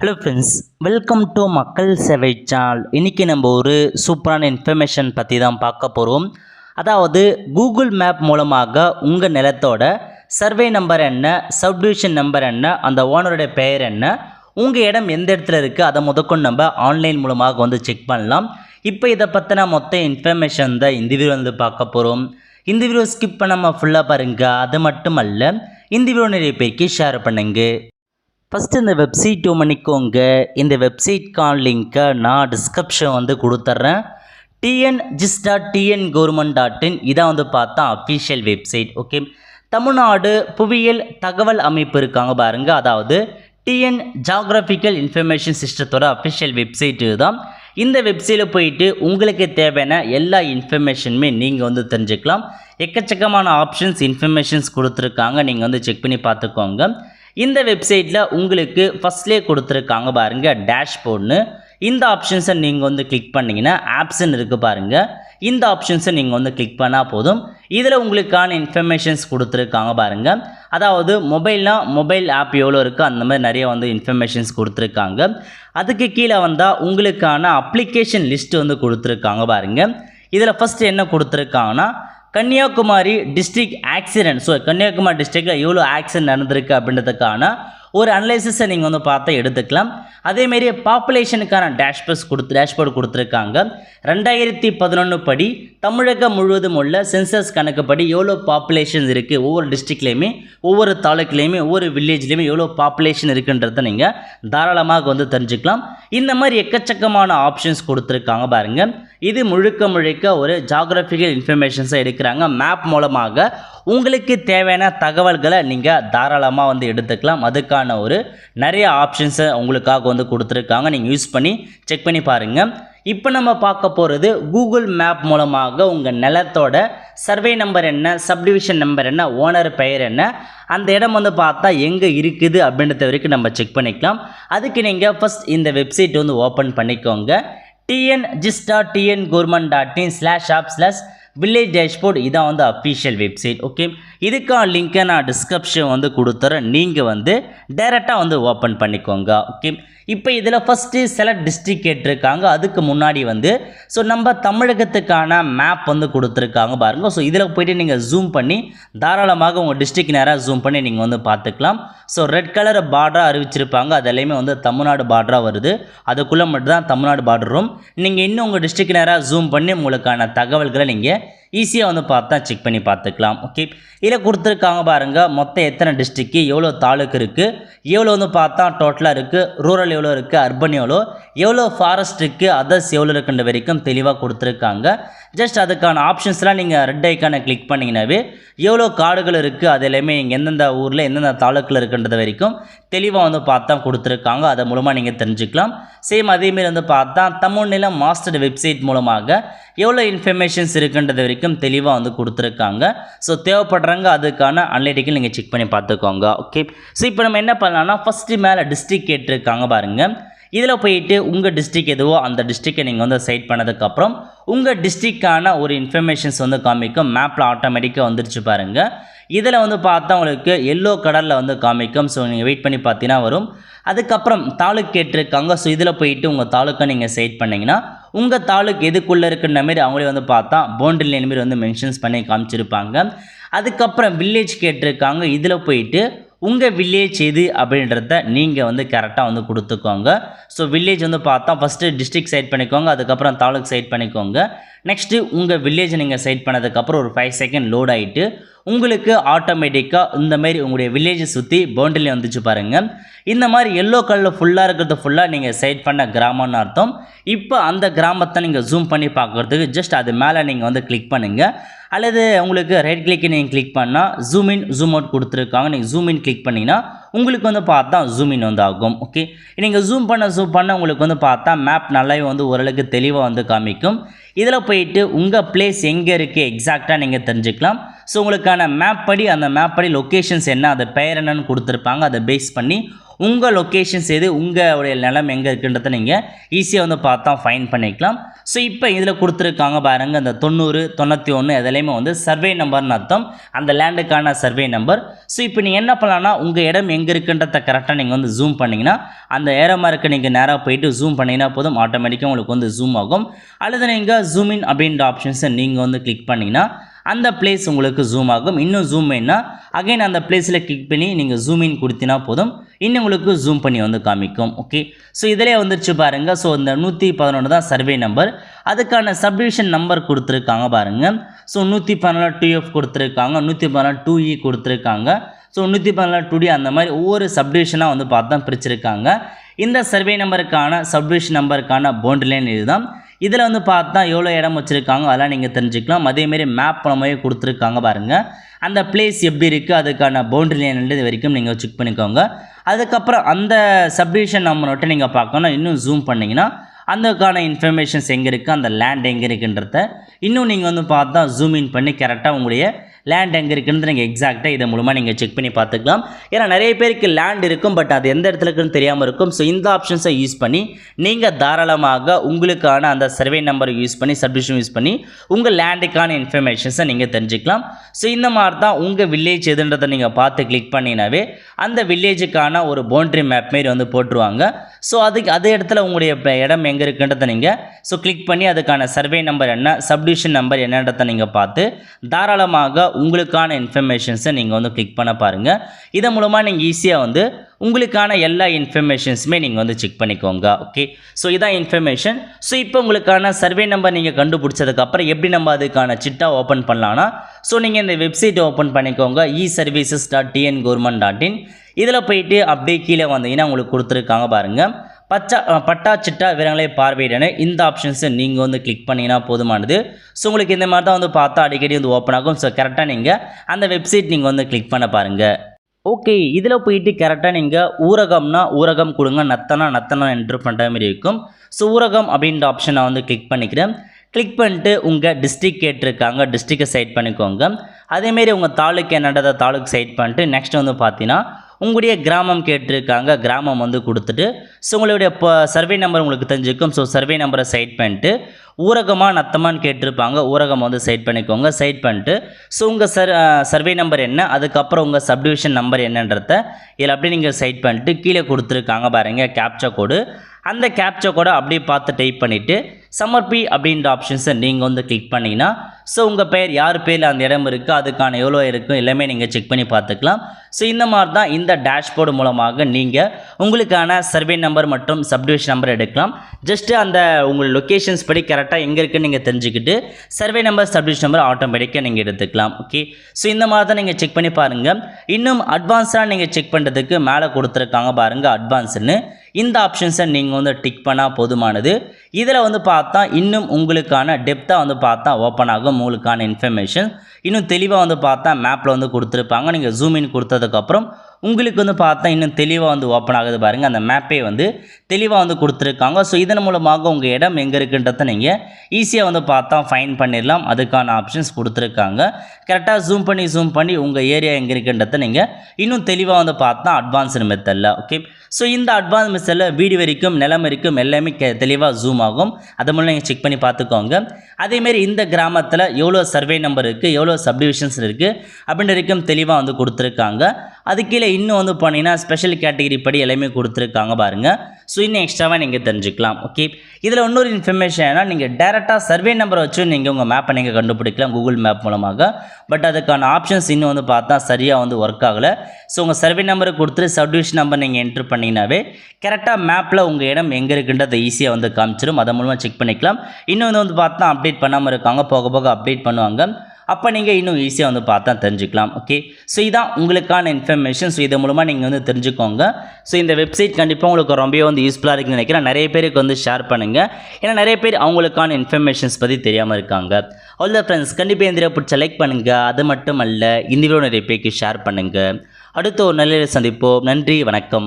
Hello friends welcome to மக்கள் சேவை channel இன்றைக்கி நம்ம ஒரு சூப்பரான இன்ஃபர்மேஷன் பற்றி தான் பார்க்க போகிறோம் அதாவது கூகுள் மேப் மூலமாக உங்கள் நிலத்தோட சர்வே நம்பர் என்ன சப்டிவிஷன் நம்பர் என்ன அந்த ஓனருடைய பெயர் என்ன உங்கள் இடம் எந்த இடத்துல இருக்குது அதை முதற்கொண்டு நம்ம ஆன்லைன் மூலமாக வந்து செக் பண்ணலாம். இப்போ இதை பற்றின மொத்த இன்ஃபர்மேஷன் தான் இந்த வீடியோ வந்து பார்க்க போகிறோம் இந்த வீடியோ ஸ்கிப் பண்ணாமல் ஃபுல்லாக பாருங்கள் அது மட்டும் அல்ல இந்த வீடியோ நிறைய பேருக்கு ஷேர் பண்ணுங்கள் ஃபஸ்ட்டு இந்த வெப்சைட் பண்ணிக்கோங்க இந்த வெப்சைட்கான லிங்க்கை நான் டிஸ்கிரிப்ஷன் வந்து கொடுத்துட்றேன் TN GIS dot TN government dot in இதான் வந்து பார்த்தா அஃபிஷியல் வெப்சைட் ஓகே தமிழ்நாடு புவியியல் தகவல் அமைப்பு இருக்காங்க பாருங்கள் அதாவது டிஎன் ஜாகிரபிக்கல் இன்ஃபர்மேஷன் சிஸ்டத்தோட அஃபிஷியல் வெப்சைட் தான் இந்த வெப்சைட்டில் போயிட்டு உங்களுக்கு தேவையான எல்லா இன்ஃபர்மேஷனுமே நீங்கள் வந்து தெரிஞ்சுக்கலாம். எக்கச்சக்கமான ஆப்ஷன்ஸ் இன்ஃபர்மேஷன்ஸ் கொடுத்துருக்காங்க. நீங்கள் வந்து செக் பண்ணி பார்த்துக்கோங்க. இந்த வெப்சைட்டில் உங்களுக்கு ஃபஸ்ட்லேயே கொடுத்துருக்காங்க பாருங்கள் டேஷ்போர்ட்னு இந்த ஆப்ஷன்ஸை நீங்கள் வந்து கிளிக் பண்ணிங்கன்னா ஆப்ஷன் இருக்குது பாருங்கள் இந்த ஆப்ஷன்ஸை நீங்கள் வந்து கிளிக் பண்ணால் போதும். இதில் உங்களுக்கான இன்ஃபர்மேஷன்ஸ் கொடுத்துருக்காங்க பாருங்கள் அதாவது மொபைல்னால் மொபைல் ஆப் எவ்வளோ இருக்கோ அந்த மாதிரி நிறைய வந்து இன்ஃபர்மேஷன்ஸ் கொடுத்துருக்காங்க. அதுக்கு கீழே வந்தால் உங்களுக்கான அப்ளிகேஷன் லிஸ்ட் வந்து கொடுத்துருக்காங்க பாருங்கள் இதில் ஃபஸ்ட்டு என்ன கொடுத்துருக்காங்கன்னா Kanniyakumari district accident so Kanniyakumari டிஸ்ட்ரிக்டில் எவ்வளோ ஆக்சிடென்ட் நடந்திருக்கு அப்படின்றதுக்கான ஒரு அனலைசிஸை நீங்கள் வந்து பார்த்து எடுத்துக்கலாம். அதேமாரி பாப்புலேஷனுக்கான டேஷ்பஸ் கொடுத்து டேஷ்போர்டு கொடுத்துருக்காங்க. ரெண்டாயிரத்தி பதினொன்று படி தமிழகம் முழுவதும் உள்ள சென்சஸ் கணக்குப்படி எவ்வளோ பாப்புலேஷன் இருக்குது ஒவ்வொரு டிஸ்ட்ரிக்ட்லேயுமே ஒவ்வொரு தாலுக்குலேயுமே ஒவ்வொரு வில்லேஜ்லேயுமே எவ்வளோ பாப்புலேஷன் இருக்குன்றதை நீங்கள் தாராளமாக வந்து தெரிஞ்சுக்கலாம். இந்த மாதிரி எக்கச்சக்கமான ஆப்ஷன்ஸ் கொடுத்துருக்காங்க பாருங்கள் இது முழுக்க முழுக்க ஒரு ஜாகிரபிக்கல் இன்ஃபர்மேஷன்ஸை எடுக்கிறாங்க. மேப் மூலமாக உங்களுக்கு தேவையான தகவல்களை நீங்கள் தாராளமாக வந்து எடுத்துக்கலாம். அதுக்கான ஒரு நிறைய ஆப்ஷன்ஸை உங்களுக்காக வந்து கொடுத்துருக்காங்க. நீங்கள் யூஸ் பண்ணி செக் பண்ணி பாருங்கள் இப்போ நம்ம பார்க்க போகிறது கூகுள் மேப் மூலமாக உங்கள் நிலத்தோட சர்வே நம்பர் என்ன சப்டிவிஷன் நம்பர் என்ன ஓனர் பெயர் என்ன அந்த இடம் வந்து பார்த்தா எங்கே இருக்குது அப்படின்றத வரைக்கும் நம்ம செக் பண்ணிக்கலாம். அதுக்கு நீங்கள் ஃபஸ்ட் இந்த வெப்சைட் வந்து ஓப்பன் பண்ணிக்கோங்க. TN ஜிஸ்டா TN government dot in slash app slash village dashboard இதான் வந்து அஃபிஷியல் வெப்சைட் ஓகே இதுக்கான லிங்க்கை நான் டிஸ்கிரிப்ஷன் வந்து கொடுத்துறேன். நீங்கள் வந்து டைரெக்டாக வந்து ஓப்பன் பண்ணிக்கோங்க ஓகே இப்போ இதில் ஃபஸ்ட்டு செலக்ட் டிஸ்ட்ரிக் கேட்டிருக்காங்க. அதுக்கு முன்னாடி வந்து ஸோ நம்ம தமிழகத்துக்கான மேப் வந்து கொடுத்துருக்காங்க பாருங்கள் ஸோ இதில் போய்ட்டு நீங்கள் ஜூம் பண்ணி தாராளமாக உங்கள் டிஸ்ட்ரிக் நேராக ஜூம் பண்ணி நீங்கள் வந்து பார்த்துக்கலாம். ஸோ ரெட் கலர் பார்டராக அறிவிச்சிருப்பாங்க. அது எல்லாமே வந்து தமிழ்நாடு பார்டராக வருது. அதுக்குள்ளே மட்டும் தான் தமிழ்நாடு பார்டரும் நீங்கள் இன்னும் உங்கள் டிஸ்ட்ரிக் நேராக ஜூம் பண்ணி உங்களுக்கான தகவல்களை நீங்கள் ஈஸியாக வந்து பார்த்தா செக் பண்ணி பார்த்துக்கலாம் ஓகே இதில் கொடுத்துருக்காங்க பாருங்கள் மொத்தம் எத்தனை டிஸ்ட்ரிக்கு எவ்வளோ தாலுக்கு இருக்குது எவ்வளோ வந்து பார்த்தா டோட்டலாக இருக்குது ரூரல் எவ்வளோ இருக்குது அர்பன் எவ்வளோ எவ்வளோ ஃபாரஸ்ட் இருக்குது அதர்ஸ் எவ்வளோ இருக்குன்ற வரைக்கும் தெளிவாக கொடுத்துருக்காங்க. ஜஸ்ட் அதுக்கான ஆப்ஷன்ஸ்லாம் நீங்கள் ரெட் ஐக்கானை கிளிக் பண்ணிங்கனாவே எவ்வளோ காடுகள் இருக்குது அது எல்லாமே இங்கே எந்தெந்த ஊரில் எந்தெந்த தாலுக்கில் இருக்குன்றது வரைக்கும் தெளிவாக வந்து பார்த்தா கொடுத்துருக்காங்க. அதை மூலமாக நீங்கள் தெரிஞ்சுக்கலாம். சேம் அதேமாரி வந்து பார்த்தா தமிழ் நிலம் மாஸ்டர் வெப்சைட் மூலமாக எவ்வளோ இன்ஃபர்மேஷன்ஸ் இருக்குன்றது வரைக்கும் தெளிவாக வந்து கொடுத்துருக்காங்க. ஸோ தேவைப்படுறவங்க அதுக்கான அன்லைட்டிக்கல் நீங்கள் செக் பண்ணி பார்த்துக்கோங்க. ஓகே ஸோ இப்போ நம்ம என்ன பண்ணலாம்னா ஃபஸ்ட்டு மேலே டிஸ்ட்ரிக் கேட்டிருக்காங்க பாருங்கள் இதில் போயிட்டு உங்கள் டிஸ்ட்ரிக் எதுவோ அந்த டிஸ்ட்ரிக்கை நீங்கள் வந்து செட் பண்ணதுக்கப்புறம் உங்கள் டிஸ்ட்ரிக்கான ஒரு இன்ஃபர்மேஷன்ஸ் வந்து காமிக்கும். மேப்பில் ஆட்டோமேட்டிக்காக வந்துருச்சு பாருங்கள் இதில் வந்து பார்த்தா உங்களுக்கு எல்லோ கலரில் வந்து காமிக்கும். ஸோ நீங்கள் வெயிட் பண்ணி பார்த்தீங்கன்னா வரும். அதுக்கப்புறம் தாலுக் கேட்டிருக்காங்க. ஸோ இதில் போயிட்டு உங்கள் தாலுக்கை நீங்கள் செட் பண்ணிங்கன்னா உங்கள் தாலுக் எதுக்குள்ளே இருக்குன்ற மாரி அவங்களே வந்து பார்த்தா பவுண்டரி மாரி வந்து மென்ஷன்ஸ் பண்ணி காமிச்சிருப்பாங்க. அதுக்கப்புறம் வில்லேஜ் கேட்டிருக்காங்க. இதில் போயிட்டு உங்கள் வில்லேஜ் எது அப்படின்றத நீங்கள் வந்து கரெக்டாக வந்து கொடுத்துக்கோங்க. ஸோ வில்லேஜ் வந்து பார்த்தா ஃபஸ்ட்டு டிஸ்ட்ரிக்ட் சைட் பண்ணிக்கோங்க அதுக்கப்புறம் தாலுக் சைட் பண்ணிக்கோங்க. நெக்ஸ்ட்டு உங்கள் வில்லேஜ் நீங்கள் சைட் பண்ணதுக்கப்புறம் ஒரு ஃபைவ் செகண்ட் லோட் ஆகிட்டு உங்களுக்கு ஆட்டோமேட்டிக்காக இந்தமாரி உங்களுடைய வில்லேஜை சுற்றி பவுண்டரியில் வந்துச்சு பாருங்கள் இந்த மாதிரி எல்லோ கலரில் ஃபுல்லாக இருக்கிறது ஃபுல்லாக நீங்கள் சைட் பண்ண கிராமம்னு அர்த்தம். இப்போ அந்த கிராமத்தை நீங்கள் ஜூம் பண்ணி பார்க்குறதுக்கு ஜஸ்ட் அது மேலே நீங்கள் வந்து கிளிக் பண்ணுங்கள் அல்லது உங்களுக்கு ரைட் கிளிக்கை நீங்கள் கிளிக் பண்ணால் ஜூம் இன் ஜூம் அவுட் கொடுத்துருக்காங்க. நீங்கள் ஜூம் இன் கிளிக் பண்ணிங்கன்னா உங்களுக்கு வந்து பார்த்தா ஜூம் இன் வந்து ஆகும். ஓகே நீங்கள் ஜூம் பண்ண ஜூம் பண்ண உங்களுக்கு வந்து பார்த்தா மேப் நல்லாவே வந்து ஓரளவுக்கு தெளிவாக வந்து காமிக்கும். இதில் போயிட்டு உங்கள் பிளேஸ் எங்கே இருக்குது எக்ஸாக்டாக நீங்கள் தெரிஞ்சுக்கலாம். ஸோ உங்களுக்கான மேப் படி அந்த மேப் படி லொக்கேஷன்ஸ் என்ன அது பெயர் என்னன்னு கொடுத்துருப்பாங்க. அதை பேஸ் பண்ணி உங்கள் லொக்கேஷன்ஸ் எது உங்களுடைய நிலம் எங்கே இருக்குன்றதை நீங்கள் ஈஸியாக வந்து பார்த்தா ஃபைன் பண்ணிக்கலாம். ஸோ இப்போ இதில் கொடுத்துருக்காங்க பாருங்கள் அந்த தொண்ணூறு தொண்ணூற்றி ஒன்று எதுலேயுமே வந்து சர்வே நம்பர்னு அர்த்தம். அந்த லேண்டுக்கான சர்வே நம்பர் ஸோ இப்போ நீங்கள் என்ன பண்ணலாம்னா உங்கள் இடம் எங்கே இருக்குன்றத கரெக்டாக நீங்கள் வந்து ஜூம் பண்ணிங்கன்னா அந்த ஏரமாக இருக்க நீங்கள் நேராக போயிட்டு ஜூம் பண்ணிங்கன்னா போதும். ஆட்டோமேட்டிக்காக உங்களுக்கு வந்து ஜூம் ஆகும். அல்லது நீங்கள் ஜூம் இன் அப்படின்ற ஆப்ஷன்ஸை நீங்கள் வந்து கிளிக் பண்ணிங்கன்னா அந்த பிளேஸ் உங்களுக்கு ஜூம் ஆகும். இன்னும் ஜூம் வேணால் அகைன் அந்த பிளேஸில் கிளிக் பண்ணி நீங்கள் ஜூம் இன் கொடுத்தினா போதும். இன்னும் உங்களுக்கு ஜூம் பண்ணி வந்து காமிக்கும். ஓகே ஸோ இதிலே வந்துருச்சு பாருங்கள் ஸோ இந்த நூற்றி பதினொன்று தான் சர்வே நம்பர் அதுக்கான சப்டிவிஷன் நம்பர் கொடுத்துருக்காங்க பாருங்கள் ஸோ நூற்றி பதினாலு டூ எஃப் கொடுத்துருக்காங்க. நூற்றி பதினாலு டூ இ e கொடுத்துருக்காங்க. ஸோ நூற்றி பதினாலு டூ டி அந்த மாதிரி ஒவ்வொரு சப்டிவிஷனாக வந்து பார்த்து தான் பிரிச்சிருக்காங்க. இந்த சர்வே நம்பருக்கான சப்டிவிஷன் நம்பருக்கான பவுண்டரி லைன் இதுதான். இதில் வந்து பார்த்தா எவ்வளோ இடம் வச்சுருக்காங்க அதெல்லாம் நீங்கள் தெரிஞ்சுக்கலாம். அதேமாரி மேப் மூலமாகவே கொடுத்துருக்காங்க பாருங்கள் அந்த பிளேஸ் எப்படி இருக்குது அதுக்கான பவுண்ட்ரி லைன் இது வரைக்கும் நீங்கள் செக் பண்ணிக்கோங்க. அதுக்கப்புறம் அந்த சப்டிவிஷன் நம்பர் நீங்கள் பார்க்கணும். இன்னும் ஜூம் பண்ணிங்கன்னா அதுக்கான இன்ஃபர்மேஷன்ஸ் எங்கே இருக்குது அந்த லேண்ட் எங்கே இருக்குன்றத இன்னும் நீங்கள் வந்து பார்த்தா ஜூம் இன் பண்ணி கரெக்டாக உங்களுடைய லேண்ட் எங்கே இருக்குன்னு நீங்கள் எக்ஸாக்டாக இது மூலமாக நீங்கள் செக் பண்ணி பார்த்துக்கலாம். ஏன்னா நிறைய பேருக்கு லேண்ட் இருக்கும் பட் அது எந்த இடத்துல இருக்குன்னு தெரியாமல் இருக்கும். ஸோ இந்த ஆப்ஷன்ஸை யூஸ் பண்ணி நீங்கள் தாராளமாக உங்களுக்கான அந்த சர்வே நம்பரை யூஸ் பண்ணி சப்மிஷன் யூஸ் பண்ணி உங்கள் லேண்டுக்கான இன்ஃபர்மேஷன்ஸை நீங்கள் தெரிஞ்சுக்கலாம். ஸோ இந்த மாதிரி தான் உங்கள் வில்லேஜ் எதுன்றதை நீங்கள் பார்த்து கிளிக் பண்ணினாவே அந்த வில்லேஜுக்கான ஒரு பவுண்ட்ரி மேப் மாரி வந்து போட்டுருவாங்க. ஸோ அதுக்கு அதே இடத்துல உங்களுடைய இடம் எங்கே இருக்குன்றதை நீங்கள் ஸோ கிளிக் பண்ணி அதுக்கான சர்வே நம்பர் என்ன சப்டிவிஷன் நம்பர் என்னன்றதை நீங்கள் பார்த்து தாராளமாக உங்களுக்கான இன்ஃபர்மேஷன்ஸை நீங்கள் வந்து கிளிக் பண்ண பாருங்கள் இதன் மூலமாக நீங்கள் ஈஸியாக வந்து உங்களுக்கான எல்லா இன்ஃபர்மேஷன்ஸுமே நீங்கள் வந்து செக் பண்ணிக்கோங்க. ஓகே ஸோ இதான் இன்ஃபர்மேஷன் ஸோ இப்போ உங்களுக்கான சர்வே நம்பர் நீங்கள் கண்டுபிடிச்சதுக்கப்புறம் எப்படி நம்ம அதுக்கான சிட்டா ஓப்பன் பண்ணலான்னா ஸோ நீங்கள் இந்த வெப்சைட் ஓப்பன் பண்ணிக்கோங்க. E services dot TN government dot in இதில் போயிட்டு அப்படியே கீழே வந்தீங்கன்னா உங்களுக்கு கொடுத்துருக்காங்க பாருங்கள் பச்சா பட்டா சிட்டா விவரங்களை பார்வையிடனே இந்த ஆப்ஷன்ஸை நீங்கள் வந்து கிளிக் பண்ணிங்கன்னா போதுமானது. ஸோ உங்களுக்கு இந்த மாதிரி தான் வந்து பார்த்தா அடிக்கடி வந்து ஓப்பன் ஆகும். ஸோ கரெக்டாக நீங்கள் அந்த வெப்சைட் நீங்கள் வந்து கிளிக் பண்ண பாருங்கள் ஓகே இதில் போயிட்டு கரெக்டாக நீங்கள் ஊரகம்னா ஊரகம் கொடுங்க. நத்தனா நத்தனா என்ட்ரு பண்ணுற மாதிரி இருக்கும். ஸோ ஊரகம் அப்படின்ற ஆப்ஷனை வந்து கிளிக் பண்ணிக்கிறேன். கிளிக் பண்ணிட்டு உங்கள் டிஸ்ட்ரிக் கேட்டிருக்காங்க. டிஸ்ட்ரிக்டை சைட் பண்ணிக்கோங்க. அதேமாரி உங்கள் தாலுக்கு என்னன்றதை தாலுக்கு சைட் பண்ணிட்டு நெக்ஸ்ட் வந்து பார்த்தீங்கன்னா உங்களுடைய கிராமம் கேட்டிருக்காங்க கிராமம் வந்து கொடுத்துட்டு ஸோ உங்களுடைய இப்போ சர்வே நம்பர் உங்களுக்கு தெரிஞ்சிருக்கும் ஸோ சர்வே நம்பரை சைட் பண்ணிட்டு ஊரகமாக நத்தமான்னு கேட்டிருப்பாங்க ஊரகம் வந்து சைட் பண்ணிக்கோங்க சைட் பண்ணிட்டு ஸோ உங்கள் சர் சர்வே நம்பர் என்ன அதுக்கப்புறம் உங்கள் சப்டிவிஷன் நம்பர் என்னன்றத இதில் அப்படியே நீங்கள் சைட் பண்ணிட்டு கீழே கொடுத்துருக்காங்க பாருங்கள் கேப்சா கோடு அந்த கேப்சா கோடை அப்படியே பார்த்து டைப் பண்ணிவிட்டு சமர்பி அப்படின்ற ஆப்ஷன்ஸை நீங்கள் வந்து கிளிக் பண்ணிங்கன்னா ஸோ உங்கள் பெயர் யார் பேரில் அந்த இடம் இருக்குது அதுக்கான எவ்வளோ இருக்கும் எல்லாமே நீங்கள் செக் பண்ணி பார்த்துக்கலாம். ஸோ இந்த மாதிரி தான் இந்த டேஷ்போர்டு மூலமாக நீங்கள் உங்களுக்கான சர்வே நம்பர் மற்றும் சப்டிவிஷன் நம்பர் எடுக்கலாம். ஜஸ்ட்டு அந்த உங்கள் லொக்கேஷன்ஸ் படி கரெக்டாக எங்கே இருக்குன்னு நீங்கள் தெரிஞ்சுக்கிட்டு சர்வே நம்பர் சப்டிவிஷன் நம்பர் ஆட்டோமேட்டிக்காக நீங்கள் எடுத்துக்கலாம். ஓகே ஸோ இந்த மாதிரி தான் நீங்கள் செக் பண்ணி பாருங்கள் இன்னும் அட்வான்ஸாக நீங்கள் செக் பண்ணுறதுக்கு மேலே கொடுத்துருக்காங்க பாருங்கள் அட்வான்ஸ்னு இந்த ஆப்ஷன்ஸை நீங்கள் வந்து டிக் பண்ணால் போதுமானது. இதில் வந்து பார்த்தா இன்னும் உங்களுக்கான டெப்த்தாக வந்து பார்த்தா ஓப்பன் ஆகும். உங்களுக்கான இன்ஃபர்மேஷன் இன்னும் தெளிவாக வந்து பார்த்தா மேப்பில் வந்து கொடுத்துருப்பாங்க. நீங்கள் ஜூம் இன் கொடுத்ததுக்கப்புறம் உங்களுக்கு வந்து பார்த்தா இன்னும் தெளிவாக வந்து ஓப்பன் ஆகுது பாருங்கள் அந்த மேப்பே வந்து தெளிவாக வந்து கொடுத்துருக்காங்க. ஸோ இதன் மூலமாக உங்கள் இடம் எங்கே இருக்குன்றத நீங்கள் ஈஸியாக வந்து பார்த்தா ஃபைன் பண்ணிடலாம். அதுக்கான ஆப்ஷன்ஸ் கொடுத்துருக்காங்க. கரெக்டாக ஜூம் பண்ணி ஜூம் பண்ணி உங்கள் ஏரியா எங்கே இருக்குன்றத நீங்கள் இன்னும் தெளிவாக வந்து பார்த்தா அட்வான்ஸ்டு மெத்தடில் ஓகே ஸோ இந்த அட்வான்ஸ் மெத்தடில் வீடு வரைக்கும் நிலம் வரைக்கும் எல்லாமே கே தெளிவாக ஜூம் ஆகும். அது மூலம் நீங்கள் செக் பண்ணி பார்த்துக்கோங்க. அதேமாரி இந்த கிராமத்தில் எவ்வளோ சர்வே நம்பர் இருக்குது எவ்வளோ சப்டிவிஷன்ஸ் இருக்குது அப்படின்ற வரைக்கும் தெளிவாக வந்து கொடுத்துருக்காங்க. அது கீழே இன்னும் வந்து போனீங்கன்னா ஸ்பெஷல் கேட்டகரி படி எல்லாமே கொடுத்துருக்காங்க பாருங்கள் ஸோ இன்னும் எக்ஸ்ட்ராவாக நீங்கள் தெரிஞ்சுக்கலாம். ஓகே இதில் இன்னொரு இன்ஃபர்மேஷன் ஏன்னா நீங்கள் டேரெக்டாக சர்வே நம்பரை வச்சு நீங்கள் உங்கள் மேப்பை நீங்கள் கண்டுபிடிக்கலாம் கூகுள் மேப் மூலமாக. பட் அதுக்கான ஆப்ஷன்ஸ் இன்னும் வந்து பார்த்தா சரியாக வந்து ஒர்க் ஆகலை. ஸோ உங்கள் சர்வே நம்பரை கொடுத்துட்டு சப்டிவிஷன் நம்பர் நீங்கள் என்ட்ரு பண்ணிங்கனாவே கரெக்டாக மேப்பில் உங்கள் இடம் எங்கே இருக்குன்றதை ஈஸியாக வந்து காமிச்சிடும் அதன் மூலமாக செக் பண்ணிக்கலாம். இன்னும் வந்து வந்து பார்த்தா அப்டேட் பண்ணாமல் இருக்காங்க. போக போக அப்டேட் பண்ணுவாங்க. அப்போ நீங்கள் இன்னும் ஈஸியாக வந்து பார்த்தா தெரிஞ்சுக்கலாம் ஓகே ஸோ இதான் உங்களுக்கான இன்ஃபர்மேஷன் ஸோ இது மூலமாக நீங்கள் வந்து தெரிஞ்சுக்கோங்க. ஸோ இந்த வெப்சைட் கண்டிப்பாக உங்களுக்கு ரொம்பவே வந்து யூஸ்ஃபுல்லாக இருக்குன்னு நினைக்கிறேன். நிறைய பேருக்கு வந்து ஷேர் பண்ணுங்கள் ஏன்னா நிறைய பேர் அவங்களுக்கான இன்ஃபர்மேஷன்ஸ் பற்றி தெரியாமல் இருக்காங்க. அவ்வளோ ஃப்ரெண்ட்ஸ் கண்டிப்பாக இந்த பிடிச்ச லைக் பண்ணுங்கள் அது மட்டும் அல்ல இந்த வீடியோ நிறைய பேருக்கு ஷேர் பண்ணுங்கள் அடுத்த ஒரு நல்ல சந்திப்போம். நன்றி வணக்கம்.